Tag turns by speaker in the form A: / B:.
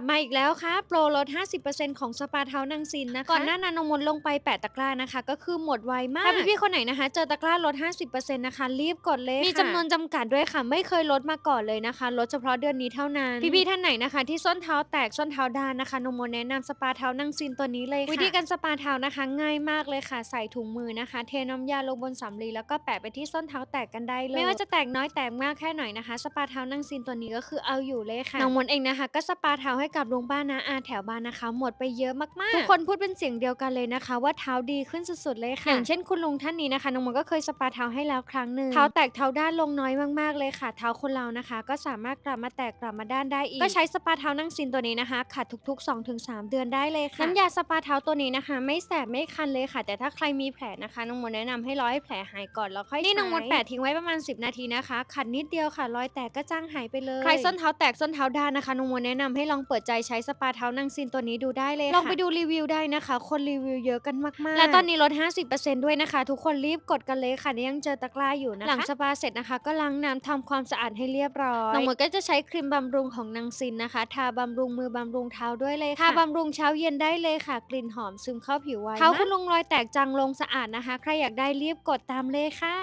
A: บมาอีกแล้วค่ะ โปรลด 50%ของสปาเท้านางซินนะคะ ก่อนหน้านั้นนงมนลงไปแปะตะกร้านะคะ ก็คือหมดไวมาก ถ้าพี่ๆคนไหนนะคะ เจอตะกร้าลด 50%นะคะ รีบกดเลยค่ะมีจำนวนจำกัดด้วยค่ะ ไม่เคยลดมาก่อนเลยนะคะ ลดเฉพาะเดือนนี้เท่านั้น พี่ๆท่านไหนนะคะ ที่ส้นเท้าแตกส้นเท้าด้านนะคะนงมนแนะนำสปาเท้านางซินตัวนี้เลยค่ะ วิธีการสปาเท้านะคะ ง่ายมากเลยค่ะ ใส่ถุงมือนะคะ เทน้ำยาลงบนสำลีแล้วก็แปะไปที่ส้นเท้าแตกกันได้เลย ไม่ว่าจะแตกน้อยแตกมากแค่ไหนนะคะ สปาเท้านางซินตัวนี้ก็คือเอาอยู่เลยค่ะน้องมนต์เองนะคะ ก็สปาเท้าให้กับลุงป้านาอาแถวบ้านนะคะ หมดไปเยอะมากๆทุกคนพูดเป็นเสียงเดียวกันเลยนะคะ ว่าเท้าดีขึ้นสุดๆเลยค่ะอย่างเช่นคุณลุงท่านนี้นะคะน้องมนต์ก็เคยสปาเท้าให้แล้วครั้งหนึ่งเท้าแตกเท้าด้านลงน้อยมากๆเลยค่ะ เท้าคนเรานะคะ ก็สามารถกลับมาแตกกลับมาด้านได้อีกก็ใช้สปาเท้านั่งซินตัวนี้นะคะขัดทุกๆ 2-3 เดือนได้เลยค่ะน้ำยาสปาเท้าตัวนี้นะคะ ไม่แสบไม่คันเลยค่ะ แต่ถ้าใครมีแผลนะคะน้องมนต์แนะนำให้รอให้แผลหายก่อนแล้วค่อยใช้นี่น้องมนต์แปะทิ้งไว้ประมาณ 10 นาทีนะคะขัดนิดเดียวค่ะรอยแตกก็จ้างหายไปเลยใครส้นเท้าแตกส้นเท้าด้านนะคะน้องมนต์แนะนำให้ลองเปิดใจใช้สปาเท้านางซินตัวนี้ดูได้เลยค่ะลองไปดูรีวิวได้นะคะ คนรีวิวเยอะกันมากๆ และตอนนี้ลด 50%ด้วยนะคะ ทุกคนรีบกดกันเลยค่ะยังเจอตะกร้าอยู่นะคะหลังสปาเสร็จนะคะ ก็ล้างน้ำทำความสะอาดให้เรียบร้อยน้องมนต์ก็จะใช้ครีมบำรุงของนางซินนะคะ ทาบำรุงมือบำรุงเท้าด้วยเลยค่ะทาบำรุงเช้าเย็นได้เลยค่ะ กลิ่นหอมซึมเข้าผิวไวเท้าคุณลุงรอยแตกจางลงสะอาดนะคะ ใครอยากได้รีบกดตามเลยค่ะ